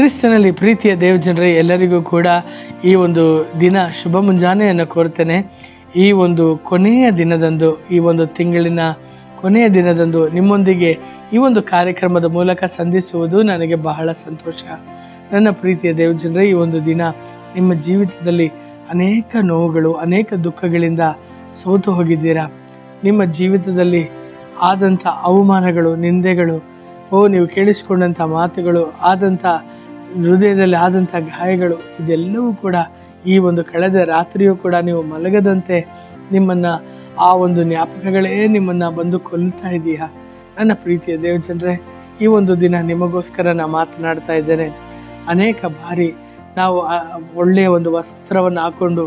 ಕ್ರಿಸ್ತನಲ್ಲಿ ಪ್ರೀತಿಯ ದೇವಜನರೇ ಎಲ್ಲರಿಗೂ ಕೂಡ ಈ ಒಂದು ದಿನ ಶುಭ ಮುಂಜಾನೆಯನ್ನು ಕೋರ್ತೇನೆ. ಈ ಒಂದು ಕೊನೆಯ ದಿನದಂದು, ಈ ಒಂದು ತಿಂಗಳಿನ ಕೊನೆಯ ದಿನದಂದು ನಿಮ್ಮೊಂದಿಗೆ ಈ ಒಂದು ಕಾರ್ಯಕ್ರಮದ ಮೂಲಕ ಸಂಧಿಸುವುದು ನನಗೆ ಬಹಳ ಸಂತೋಷ. ನನ್ನ ಪ್ರೀತಿಯ ದೇವಜನರೇ ಈ ಒಂದು ದಿನ ನಿಮ್ಮ ಜೀವಿತದಲ್ಲಿ ಅನೇಕ ನೋವುಗಳು, ಅನೇಕ ದುಃಖಗಳಿಂದ ಸೋತು ಹೋಗಿದ್ದೀರಾ? ನಿಮ್ಮ ಜೀವಿತದಲ್ಲಿ ಆದಂಥ ಅವಮಾನಗಳು, ನಿಂದೆಗಳು, ಓ, ನೀವು ಕೇಳಿಸಿಕೊಂಡಂಥ ಮಾತುಗಳು, ಆದಂಥ ಹೃದಯದಲ್ಲಿ ಆದಂಥ ಗಾಯಗಳು ಇದೆಲ್ಲವೂ ಕೂಡ ಈ ಒಂದು ಕಳೆದ ರಾತ್ರಿಯೂ ಕೂಡ ನೀವು ಮಲಗದಂತೆ ನಿಮ್ಮನ್ನು ಆ ಒಂದು ಜ್ಞಾಪಕಗಳೇ ನಿಮ್ಮನ್ನು ಬಂದು ಕೊಲ್ತಾ ಇದೆಯಾ? ನನ್ನ ಪ್ರೀತಿಯ ದೇವಜನರೇ, ಈ ಒಂದು ದಿನ ನಿಮಗೋಸ್ಕರ ನಾನು ಮಾತನಾಡ್ತಾ ಇದ್ದೇನೆ. ಅನೇಕ ಬಾರಿ ನಾವು ಒಳ್ಳೆಯ ಒಂದು ವಸ್ತ್ರವನ್ನು ಹಾಕೊಂಡು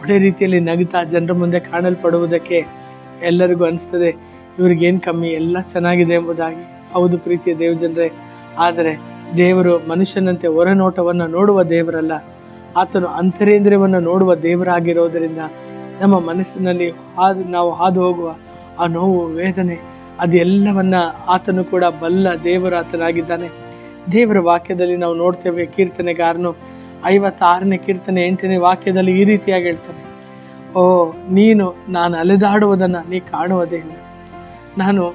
ಒಳ್ಳೆ ರೀತಿಯಲ್ಲಿ ನಗುತ್ತಾ ಜನರ ಮುಂದೆ ಕಾಣಲ್ಪಡುವುದಕ್ಕೆ ಎಲ್ಲರಿಗೂ ಅನಿಸ್ತದೆ. ಇವ್ರಿಗೇನು ಕಮ್ಮಿ, ಎಲ್ಲ ಚೆನ್ನಾಗಿದೆ ಎಂಬುದಾಗಿ. ಹೌದು ಪ್ರೀತಿಯ ದೇವಜನರೇ, ಆದರೆ ದೇವರು ಮನುಷ್ಯನಂತೆ ಹೊರನೋಟವನ್ನು ನೋಡುವ ದೇವರಲ್ಲ. ಆತನು ಅಂತರೇಂದ್ರಿಯವನ್ನು ನೋಡುವ ದೇವರಾಗಿರೋದರಿಂದ ನಮ್ಮ ಮನಸ್ಸಿನಲ್ಲಿ ಹಾದು, ನಾವು ಹಾದು ಹೋಗುವ ಆ ನೋವು, ವೇದನೆ ಅದೆಲ್ಲವನ್ನ ಆತನು ಕೂಡ ಬಲ್ಲ ದೇವರು ಆತನಾಗಿದ್ದಾನೆ ದೇವರ ವಾಕ್ಯದಲ್ಲಿ ನಾವು ನೋಡ್ತೇವೆ ಕೀರ್ತನೆಗಾರನು ಐವತ್ತಾರನೇ ಕೀರ್ತನೆ ಎಂಟನೇ ವಾಕ್ಯದಲ್ಲಿ ಈ ರೀತಿಯಾಗಿ ಹೇಳ್ತಾನೆ. ಓ, ನೀನು ನಾನು ಅಲೆದಾಡುವುದನ್ನು ನೀ ಕಾಣುವುದೇನು ನಾನು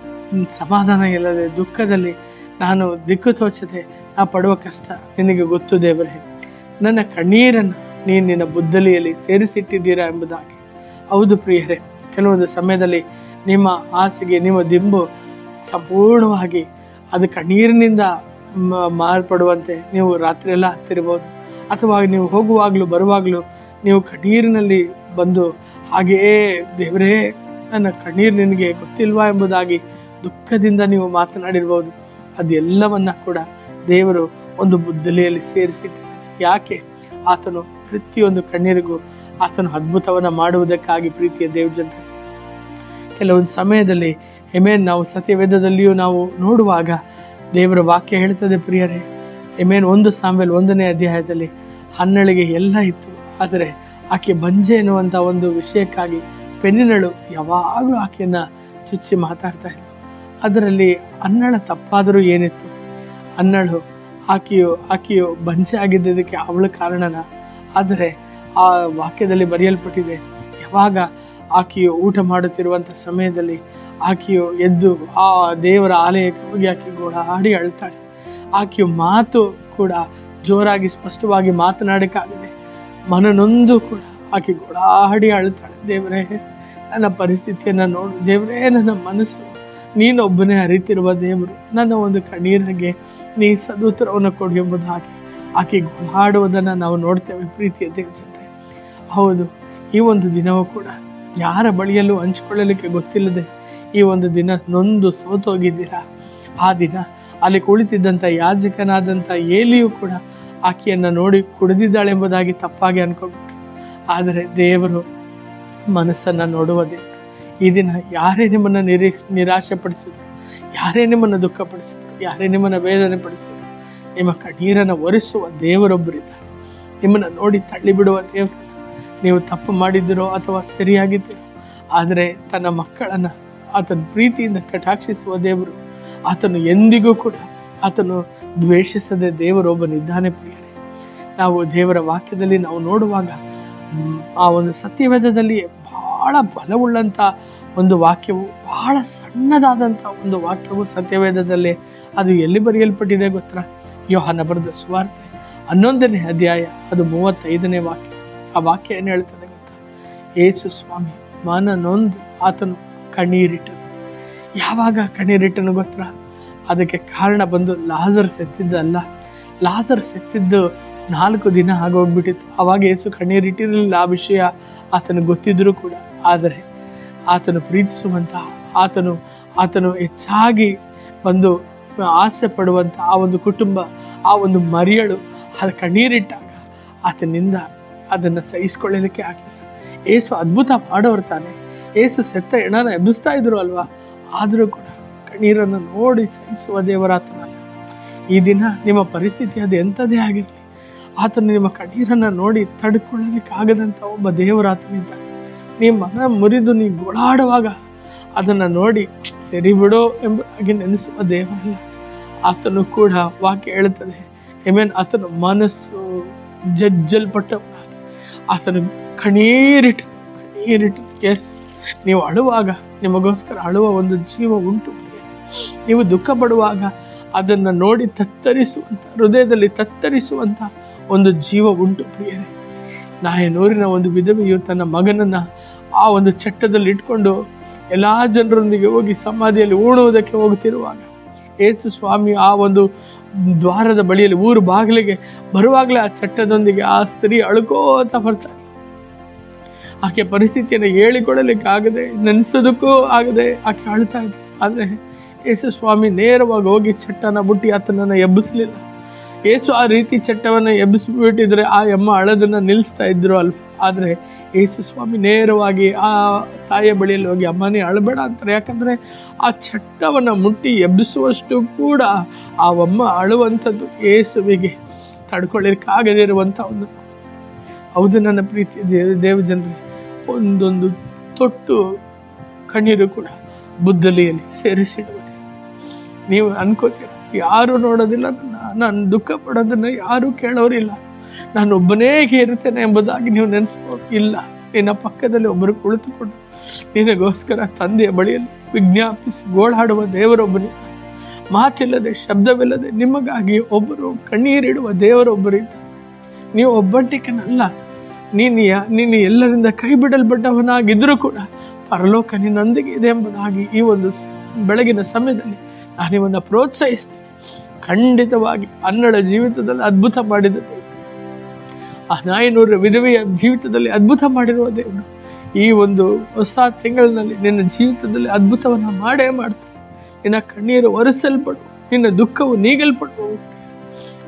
ಸಮಾಧಾನ ಇಲ್ಲದೆ ದುಃಖದಲ್ಲಿ ನಾನು ದಿಕ್ಕು ತೋಚದೆ ನಾ ಪಡುವ ಕಷ್ಟ. ನಿನಗೆ ಗೊತ್ತು ದೇವರೇ. ನನ್ನ ಕಣ್ಣೀರನ್ನು ನೀನು ನಿನ್ನ ಬುದ್ದಲಿಯಲ್ಲಿ ಸೇರಿಸಿಟ್ಟಿದ್ದೀರಾ ಎಂಬುದಾಗಿ. ಹೌದು ಪ್ರಿಯರೇ, ಕೆಲವೊಂದು ಸಮಯದಲ್ಲಿ ನಿಮ್ಮ ಹಾಸಿಗೆ, ನಿಮ್ಮ ದಿಂಬು ಸಂಪೂರ್ಣವಾಗಿ ಅದು ಕಣ್ಣೀರಿನಿಂದ ಮಾರ್ಪಡುವಂತೆ ನೀವು ರಾತ್ರಿಯೆಲ್ಲ ಹತ್ತಿರಬಹುದು. ಅಥವಾ ನೀವು ಹೋಗುವಾಗಲೂ, ಬರುವಾಗಲೂ ನೀವು ಕಣ್ಣೀರಿನಲ್ಲಿ ಬಂದು, ಹಾಗೆಯೇ ದೇವರೇ, ನನ್ನ ಕಣ್ಣೀರು ನಿನಗೆ ಗೊತ್ತಿಲ್ವಾ? ಎಂಬುದಾಗಿ ದುಃಖದಿಂದ ನೀವು ಮಾತನಾಡಿರ್ಬೋದು ಅದೆಲ್ಲವನ್ನ ಕೂಡ ದೇವರು ಒಂದು ಬುದ್ದಲಿಯಲ್ಲಿ ಸೇರಿಸಿದ್ದ. ಯಾಕೆ? ಆತನು ಪ್ರತಿಯೊಂದು ಕಣ್ಣೀರಿಗೂ ಆತನು ಅದ್ಭುತವನ್ನು ಮಾಡುವುದಕ್ಕಾಗಿ ಪ್ರೀತಿಯ ದೇವಜನರೇ. ಕೆಲವೊಂದು ಸಮಯದಲ್ಲಿ ಎಮೇನ್ ನಾವು ಸತ್ಯವೇದದಲ್ಲಿಯೂ ನಾವು ನೋಡುವಾಗ ದೇವರ ವಾಕ್ಯ ಹೇಳ್ತದೆ ಪ್ರಿಯರೇ. ಎಮೇನ್ ಒಂದು ಸಾಮೇಲೆ ಒಂದನೇ ಅಧ್ಯಾಯದಲ್ಲಿ ಹನ್ನಳಿಗೆ ಎಲ್ಲ ಇತ್ತು. ಆದರೆ ಆಕೆ ಬಂಜೆ ಎನ್ನುವಂಥ ಒಂದು ವಿಷಯಕ್ಕಾಗಿ ಪೆನ್ನಿನಳು ಯಾವಾಗಲೂ ಆಕೆಯನ್ನು ಚುಚ್ಚಿ ಮಾತಾಡ್ತಾ ಇದ್ಲು ಅದರಲ್ಲಿ ಅನ್ನಳ ತಪ್ಪಾದರೂ ಏನಿತ್ತು? ಅನ್ನಳು ಆಕೆಯು ಆಕೆಯು ಬಂಜೆ ಆಗಿದ್ದಕ್ಕೆ ಅವಳ ಕಾರಣನ. ಆದರೆ ಆ ವಾಕ್ಯದಲ್ಲಿ ಬರೆಯಲ್ಪಟ್ಟಿದೆ, ಯಾವಾಗ ಆಕೆಯು ಊಟ ಮಾಡುತ್ತಿರುವಂಥ ಸಮಯದಲ್ಲಿ ಆಕೆಯು ಎದ್ದು ಆ ದೇವರ ಆಲಯಕ್ಕೆ ಹೋಗಿ ಆಕೆ ಕೂಡ ಹಾಡಿ ಅಳ್ತಾಳೆ ಆಕೆಯ ಮಾತು ಕೂಡ ಜೋರಾಗಿ ಸ್ಪಷ್ಟವಾಗಿ ಮಾತನಾಡೋಕ್ಕಾಗಿದೆ ಮನನೊಂದು ಕೂಡ ಆಕೆ ಗೋಡಾಡಿ ಅಳ್ತಾಳೆ ದೇವರೇ, ನನ್ನ ಪರಿಸ್ಥಿತಿಯನ್ನು ನೋಡು. ದೇವರೇ, ನನ್ನ ಮನಸ್ಸು. ನೀನೊಬ್ಬನೇ ಅರಿತಿರುವ ದೇವರು. ನನ್ನ ಒಂದು ಕಣ್ಣೀರಿಗೆ ನೀ ಸದುತ್ತರವನ್ನು ಕೊಡು ಎಂಬುದಾಗಿ ಆಕೆ. ಗೋಳಾಡುವುದನ್ನು ನಾವು ನೋಡ್ತೇವೆ ಪ್ರೀತಿಯ ದೇವಜನರೇ ಹೌದು, ಈ ಒಂದು ದಿನವೂ ಕೂಡ ಯಾರ ಬಳಿಯಲ್ಲೂ ಹಂಚಿಕೊಳ್ಳಲಿಕ್ಕೆ ಗೊತ್ತಿಲ್ಲದೆ ಈ ಒಂದು ದಿನ ನೊಂದು ಸೋತೋಗಿದ್ದೀರಾ? ಆ ದಿನ ಅಲ್ಲಿ ಕುಳಿತಿದ್ದಂಥ ಯಾಜಕನಾದಂಥ ಏಲಿಯೂ ಕೂಡ ಆಕೆಯನ್ನು ನೋಡಿ ಕುಡಿದಿದ್ದಾಳೆ ಎಂಬುದಾಗಿ ತಪ್ಪಾಗಿ ಅನ್ಕೊಂಡ್ಬಿಟ್ರು. ಆದರೆ ದೇವರು ಮನಸ್ಸನ್ನು ನೋಡುವುದೇ ಈ ದಿನ ಯಾರೇ ನಿಮ್ಮನ್ನು ನಿರೀ ನಿರಾಶೆ ಪಡಿಸಿದ್ರು ಯಾರೇ ನಿಮ್ಮನ್ನು ದುಃಖಪಡಿಸಿದ್ರು ಯಾರೇ ನಿಮ್ಮನ್ನು ವೇದನೆ ಪಡಿಸಿದ್ರು ನಿಮ್ಮ ಕಣ್ಣೀರನ್ನು ಒರೆಸುವ ದೇವರೊಬ್ಬರಿದ್ದಾರೆ ನಿಮ್ಮನ್ನು ನೋಡಿ ತಳ್ಳಿಬಿಡುವ ದೇವರು. ನೀವು ತಪ್ಪು ಮಾಡಿದ್ದೀರೋ ಅಥವಾ ಸರಿಯಾಗಿದ್ದೀರೋ, ಆದರೆ ತನ್ನ ಮಕ್ಕಳನ್ನು ಆತನ ಪ್ರೀತಿಯಿಂದ ಕಟಾಕ್ಷಿಸುವ ದೇವರು. ಆತನು ಎಂದಿಗೂ ಕೂಡ ಆತನು ದ್ವೇಷಿಸದೆ ದೇವರೊಬ್ಬನಿದ್ದಾನೆ ಪ್ರಿಯರೇ. ನಾವು ದೇವರ ವಾಕ್ಯದಲ್ಲಿ ನಾವು ನೋಡುವಾಗ ಆ ಒಂದು ಸತ್ಯವೇದದಲ್ಲಿ ಬಹಳ ಬಲವುಳ್ಳಂಥ ಒಂದು ವಾಕ್ಯವು, ಬಹಳ ಸಣ್ಣದಾದಂಥ ಒಂದು ವಾಕ್ಯವು ಸತ್ಯವೇದದಲ್ಲಿ ಅದು ಎಲ್ಲಿ ಬರೆಯಲ್ಪಟ್ಟಿದೆ ಗೊತ್ತಾ? ಯೋಹನ ಬರೆದ ಸುವಾರ್ತೆ. ಹನ್ನೊಂದನೇ ಅಧ್ಯಾಯ, ಅದು ಮೂವತ್ತೈದನೇ ವಾಕ್ಯ. ಆ ವಾಕ್ಯ ಏನು ಹೇಳ್ತದೆ ಗೊತ್ತ? ಏಸು ಸ್ವಾಮಿ, ಮನ ನೊಂದು, ಆತನು ಕಣ್ಣೀರಿಟ್ಟನು. ಯಾವಾಗ ಕಣ್ಣೀರಿಟ್ಟನು ಗೊತ್ತಾ? ಅದಕ್ಕೆ ಕಾರಣ ಬಂದು ಲಾಜರ್ ಸೆತ್ತಿದ್ದಲ್ಲ ಲಾಜರ್ ಸೆತ್ತಿದ್ದು ನಾಲ್ಕು ದಿನ ಆಗೋಗ್ಬಿಟ್ಟಿತ್ತು. ಅವಾಗ ಏಸು ಕಣ್ಣೀರಿಟ್ಟಿರಲಿಲ್ಲ ಆ ವಿಷಯ ಆತನು ಗೊತ್ತಿದ್ದರೂ ಕೂಡ. ಆದರೆ ಆತನು ಪ್ರೀತಿಸುವಂತಹ, ಆತನು ಆತನು ಹೆಚ್ಚಾಗಿ ಬಂದು ಆಸೆ ಪಡುವಂಥ ಆ ಒಂದು ಕುಟುಂಬ, ಆ ಒಂದು ಮರಿಯಳು ಅದು ಕಣ್ಣೀರಿಟ್ಟಾಗ ಆತನಿಂದ ಅದನ್ನು ಸಹಿಸ್ಕೊಳ್ಳಲಿಕ್ಕೆ ಆಗಲಿಲ್ಲ. ಏಸು ಅದ್ಭುತ ಮಾಡೋರು ತಾನೆ. ಏಸು ಸೆತ್ತ ಹೆಣನ ಎಬ್ಬಿಸ್ತಾ ಇದ್ರು ಅಲ್ವಾ? ಆದರೂ ಕೂಡ ಕಣ್ಣೀರನ್ನು ನೋಡಿ ಸಹಿಸುವ ದೇವರಾತನಲ್ಲ ಈ ದಿನ ನಿಮ್ಮ ಪರಿಸ್ಥಿತಿ ಅದು ಎಂಥದೇ ಆಗಿರಲಿ. ಆತನು ನಿಮ್ಮ ಕಣ್ಣೀರನ್ನು ನೋಡಿ ತಡ್ಕೊಳ್ಳಲಿಕ್ಕಾಗದಂಥ ಒಬ್ಬ ದೇವರಾತನಿದ್ದಾನೆ ನಿಮ್ಮ ಮನ ಮುರಿದು ನೀವು ಗೋಳಾಡುವಾಗ ಅದನ್ನು ನೋಡಿ ಸರಿ ಬಿಡು ಎಂಬುದಾಗಿ ನೆನೆಸುವ ದೇವರಲ್ಲ ಆತನು ಕೂಡ ವಾಕ್ಯ ಹೇಳುತ್ತದೆ. ಎಮೇನ್ ಆತನ ಮನಸ್ಸು ಜಜ್ಜಲ್ಪಟ್ಟ ಆತನ ಕಣೀರಿಟ್ಟು ಕಣೀರಿಟ್ಟು ಎಸ್ ನೀವು ಅಳುವಾಗ, ನಿಮಗೋಸ್ಕರ ಅಳುವ ಒಂದು ಜೀವ ಉಂಟು ನೀವು ದುಃಖ ಪಡುವಾಗ ಅದನ್ನು ನೋಡಿ ತತ್ತರಿಸುವಂಥ ಹೃದಯದಲ್ಲಿ ತತ್ತರಿಸುವಂಥ ಒಂದು ಜೀವ ಉಂಟು ಪ್ರಿಯರೇ. ನಾಯನೂರಿನ ಒಂದು ವಿಧವೆಯು ತನ್ನ ಮಗನನ್ನು ಆ ಒಂದು ಚಟ್ಟದಲ್ಲಿ ಇಟ್ಕೊಂಡು ಎಲ್ಲ ಜನರೊಂದಿಗೆ ಹೋಗಿ ಸಮಾಧಿಯಲ್ಲಿ ಉಣುವುದಕ್ಕೆ ಹೋಗ್ತಿರುವಾಗ ಯೇಸು ಸ್ವಾಮಿ ಆ ಒಂದು ದ್ವಾರದ ಬಳಿಯಲ್ಲಿ ಊರು ಬಾಗಿಲಿಗೆ ಬರುವಾಗಲೇ ಆ ಚಟ್ಟದೊಂದಿಗೆ ಆ ಸ್ತ್ರೀ ಅಳ್ಕೋತ ಬರ್ತಾರೆ ಆಕೆ ಪರಿಸ್ಥಿತಿಯನ್ನು ಹೇಳಿಕೊಡಲಿಕ್ಕೆ ಆಗದೆ, ನೆನೆಸೋದಕ್ಕೂ ಆಗದೆ ಆಕೆ ಅಳ್ತಾ ಇದ್ದೆ. ಆದರೆ ಯೇಸು ಸ್ವಾಮಿ ನೇರವಾಗಿ ಹೋಗಿ ಚಟ್ಟನ ಬುಟ್ಟಿ ಆತನನ್ನು ಎಬ್ಬಿಸಲಿಲ್ಲ. ಯೇಸು ಆ ರೀತಿ ಚಟ್ಟವನ್ನು ಎಬ್ಬಿಸ್ಬಿಟ್ಟಿದ್ರೆ ಆ ಎಮ್ಮ ಅಳದನ್ನು ನಿಲ್ಲಿಸ್ತಾ ಇದ್ರು ಅಲ್ಪ ಆದರೆ ಯೇಸು ಸ್ವಾಮಿ ನೇರವಾಗಿ ಆ ತಾಯಿಯ ಬಳಿಯಲ್ಲಿ ಹೋಗಿ, ಅಮ್ಮನೇ, ಅಳಬೇಡ ಅಂತಾರೆ. ಯಾಕಂದರೆ ಆ ಚಟ್ಟವನ್ನು ಮುಟ್ಟಿ ಎಬ್ಬಿಸುವಷ್ಟು ಕೂಡ ಆ ಅಮ್ಮ ಅಳುವಂಥದ್ದು ಯೇಸುವಿಗೆ ತಡ್ಕೊಳ್ಳಿಕ್ಕಾಗದೇ ಇರುವಂಥ ಒಂದು ಹೌದು ನನ್ನ ಪ್ರೀತಿ ದೇವ ದೇವ ಜನರು, ಒಂದೊಂದು ತೊಟ್ಟು ಕಣ್ಣೀರು ಕೂಡ ಬುದ್ದಲಿಯಲ್ಲಿ ಸೇರಿಸಿಡುವುದು. ನೀವು ಅನ್ಕೋತೀರ, ಯಾರು ನೋಡೋದಿಲ್ಲ, ನಾನು ದುಃಖ ಪಡೋದನ್ನು ಯಾರೂ ಕೇಳೋರಿಲ್ಲ. ನಾನು ಒಬ್ಬನೇ ಹೇರುತ್ತೇನೆ ಎಂಬುದಾಗಿ ನೀವು ನೆನೆಸ್ಬೋದು. ಇಲ್ಲ, ನಿನ್ನ ಪಕ್ಕದಲ್ಲಿ ಒಬ್ಬರು ಕುಳಿತುಕೊಂಡು ನಿನಗೋಸ್ಕರ ತಂದೆಯ ಬಳಿಯಲ್ಲಿ ವಿಜ್ಞಾಪಿಸಿ ಗೋಳಾಡುವ ದೇವರೊಬ್ಬನೇ ಮಾತಿಲ್ಲದೆ, ಶಬ್ದವಿಲ್ಲದೆ ನಿಮಗಾಗಿ ಒಬ್ಬರು ಕಣ್ಣೀರಿಡುವ ದೇವರೊಬ್ಬರಿಗೆ ನೀವು ಒಬ್ಬಂಟಿಕನಲ್ಲ ನೀನು ನೀನು ಎಲ್ಲರಿಂದ ಕೈ ಬಿಡಲ್ಪಟ್ಟವನಾಗಿದ್ದರೂ ಕೂಡ ಪರಲೋಕ ನಿನ್ನೊಂದಿಗೆ ಇದೆ ಎಂಬುದಾಗಿ ಈ ಒಂದು ಬೆಳಗಿನ ಸಮಯದಲ್ಲಿ ನಾನು ನಿಮ್ಮನ್ನು ಪ್ರೋತ್ಸಾಹಿಸ್ತೇನೆ. ಖಂಡಿತವಾಗಿ ಅನ್ನಳ ಜೀವಿತದಲ್ಲಿ ಅದ್ಭುತ ಮಾಡಿದ ಆ ನಾಯನೂರ ವಿಧವೆಯ ಜೀವಿತದಲ್ಲಿ ಅದ್ಭುತ ಮಾಡಿರುವ ದೇವರು. ಈ ಒಂದು ಹೊಸ ತಿಂಗಳಿನಲ್ಲಿ ನಿನ್ನ ಜೀವಿತದಲ್ಲಿ ಅದ್ಭುತವನ್ನು ಮಾಡೇ ಮಾಡ್ತಾನೆ. ನಿನ್ನ ಕಣ್ಣೀರು ಒರೆಸಲ್ಪಡು, ನಿನ್ನ ದುಃಖವು ನೀಗಲ್ಪಟ್ಟು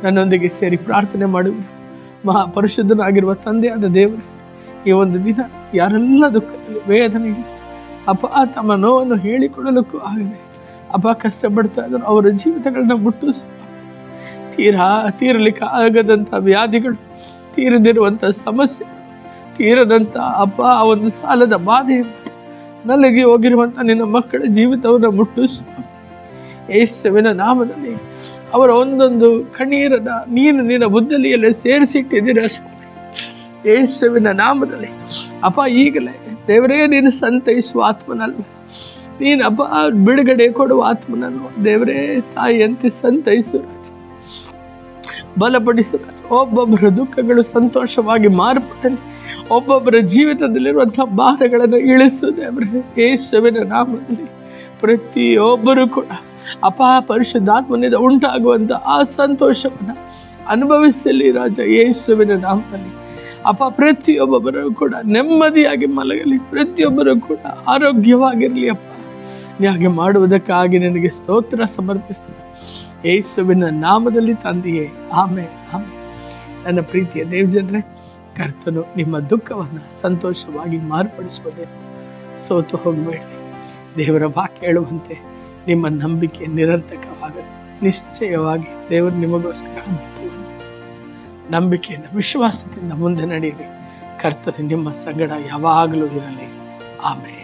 ನನ್ನೊಂದಿಗೆ ಸೇರಿ ಪ್ರಾರ್ಥನೆ ಮಾಡುವುದು ಮಹಾ ಪರಿಶುದ್ಧನಾಗಿರುವ ತಂದೆಯಾದ ದೇವರು, ಈ ಒಂದು ದಿನ ಯಾರೆಲ್ಲ ದುಃಖದಲ್ಲಿ ವೇದನೆಯಲ್ಲಿ ಅಪ್ಪ, ತಮ್ಮ ನೋವನ್ನು ಹೇಳಿಕೊಳ್ಳಲಿಕ್ಕೂ ಆಗದೆ, ಅಪ್ಪ ಕಷ್ಟಪಡ್ತಾ ಇದ್ದರು ಅವರ ಜೀವಿತಗಳನ್ನ ಮುಟ್ಟಿಸು. ತೀರಾ ತೀರಲಿಕ್ಕೆ ಆಗದಂಥ ವ್ಯಾಧಿಗಳು ತೀರದಿರುವಂಥ ಸಮಸ್ಯೆ, ತೀರದಂಥ ಅಪ್ಪ ಆ ಒಂದು ಸಾಲದ ಬಾಧೆ, ನಲಗಿ ಹೋಗಿರುವಂಥ ನಿನ್ನ ಮಕ್ಕಳ ಜೀವಿತವನ್ನು ಮುಟ್ಟಿಸು. ಯೇಸುವಿನ ನಾಮದಲ್ಲಿ ಅವರ ಒಂದೊಂದು ಕಣ್ಣೀರದ ನೀನು ನಿನ್ನ ಬುದ್ಧಲಿಯಲ್ಲಿ ಸೇರಿಸಿಟ್ಟಿದ್ದೀರ? ಯೇಸುವಿನ ನಾಮದಲ್ಲಿ ಅಪ್ಪ ಈಗಲೇ ದೇವರೇ, ನೀನು ಸಂತೈಸುವ ಆತ್ಮನಲ್ಲ ನೀನು ಅಪ್ಪ ಬಿಡುಗಡೆ ಕೊಡುವ ಆತ್ಮನನ್ನು ದೇವರೇ, ತಾಯಿಯಂತೆ ಸಂತೈಸು ರಾಜ. ಬಲಪಡಿಸು ಒಬ್ಬೊಬ್ಬರ ದುಃಖಗಳು ಸಂತೋಷವಾಗಿ ಮಾರ್ಪಡಲಿ ಒಬ್ಬೊಬ್ಬರ ಜೀವಿತದಲ್ಲಿರುವಂಥ ಭಾರಗಳನ್ನು ಇಳಿಸು ದೇವರೇ ಯೇಸುವಿನ ನಾಮದಲ್ಲಿ. ಪ್ರತಿಯೊಬ್ಬರೂ ಕೂಡ ಅಪ ಪರಿಶುದ್ಧಾತ್ಮನಿಂದ ಉಂಟಾಗುವಂಥ ಆ ಸಂತೋಷವನ್ನು ಅನುಭವಿಸಲಿ ರಾಜ ಯೇಸುವಿನ ನಾಮದಲ್ಲಿ. ಅಪ ಪ್ರತಿಯೊಬ್ಬೊಬ್ಬರೂ ಕೂಡ ನೆಮ್ಮದಿಯಾಗಿ ಮಲಗಲಿ, ಪ್ರತಿಯೊಬ್ಬರೂ ಕೂಡ ಆರೋಗ್ಯವಾಗಿರಲಿ ಅಪ್ಪ. ಹಾಗೆ ಮಾಡುವುದಕ್ಕಾಗಿ ನನಗೆ ಸ್ತೋತ್ರ ಸಮರ್ಪಿಸ್ತೇನೆ. ಯೇಸುವಿನ ನಾಮದಲ್ಲಿ ತಂದೆಯೇ. ಆಮೆ ಆಮೆ ನನ್ನ ಪ್ರೀತಿಯ ದೇವಜನರೇ, ಕರ್ತನು ನಿಮ್ಮ ದುಃಖವನ್ನು ಸಂತೋಷವಾಗಿ ಮಾರ್ಪಡಿಸುವುದೇ. ಸೋತು ಹೋಗಬೇಡಿ. ದೇವರ ವಾಕ್ಯ ಹೇಳುವಂತೆ ನಿಮ್ಮ ನಂಬಿಕೆ ನಿರರ್ಥಕವಾಗಲಿ. ನಿಶ್ಚಯವಾಗಿ ದೇವರು ನಿಮಗೋಸ್ಕರ ನಂಬಿಕೆಯನ್ನು ವಿಶ್ವಾಸದಿಂದ ಮುಂದೆ ನಡೆಯಿರಿ. ಕರ್ತನೆ, ನಿಮ್ಮ ಸಂಗಡ ಯಾವಾಗಲೂ ಇರಲಿ. ಆಮೇಲೆ